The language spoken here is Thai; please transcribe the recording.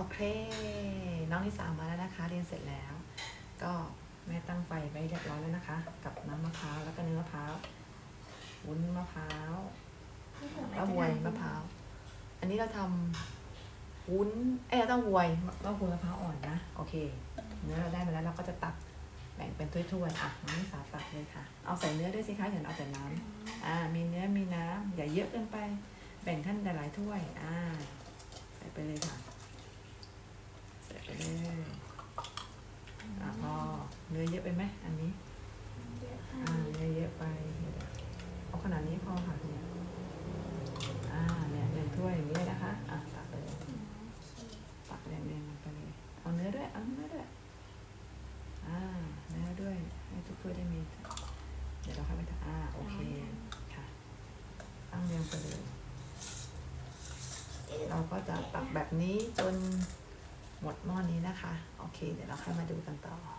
โอเค น้องนิสามาแล้วนะคะ เรียนเสร็จแล้ว ก็แม่ตั้งไฟไว้เรียบร้อยแล้วนะคะ กับน้ำมะพร้าวแล้วก็เนื้อมะพร้าววุ้นมะพร้าวเต้าหวยมะพร้าว อันนี้เราทำวุ้น เอ้ยต้าหวยเต้าหวยมะพร้าวอ่อนนะ โอเค เนื้อเราได้มาแล้วเราก็จะตักแบ่งเป็นถ้วยๆ อะน้องนิสาตักเลยค่ะ เอาใส่เนื้อด้วยสิคะอย่าเอาแต่น้ำอ่า มีเนื้อมีน้ำอย่าเยอะเกินไป แบ่งขั้นหลายถ้วย อ่า ใส่ไปเลยค่ะ ใส่ไป เลยอะพอเนื้อเยอะไปไหมอันนี้อ่าเนื้อเยอะไปเอาขนาดนี้พอค่ะเนี่ยอ่าเนี่ยหนึ่งถ้วยอย่างนี้นะคะอะตักไปเลยตักแรงๆลงไปเลยเอาเนื้อด้วยเอาเนื้อด้วยอ่าเนื้อด้วยให้ทุกถ้วยได้มี เดี๋ยวเราเข้าไปทำอ่าโอเคค่ะตั้งเรียงไปเลย เราก็จะตักแบบนี้จน หมดหม้อนี้นะคะ โอเค เดี๋ยวเราค่อยมาดูกันต่อ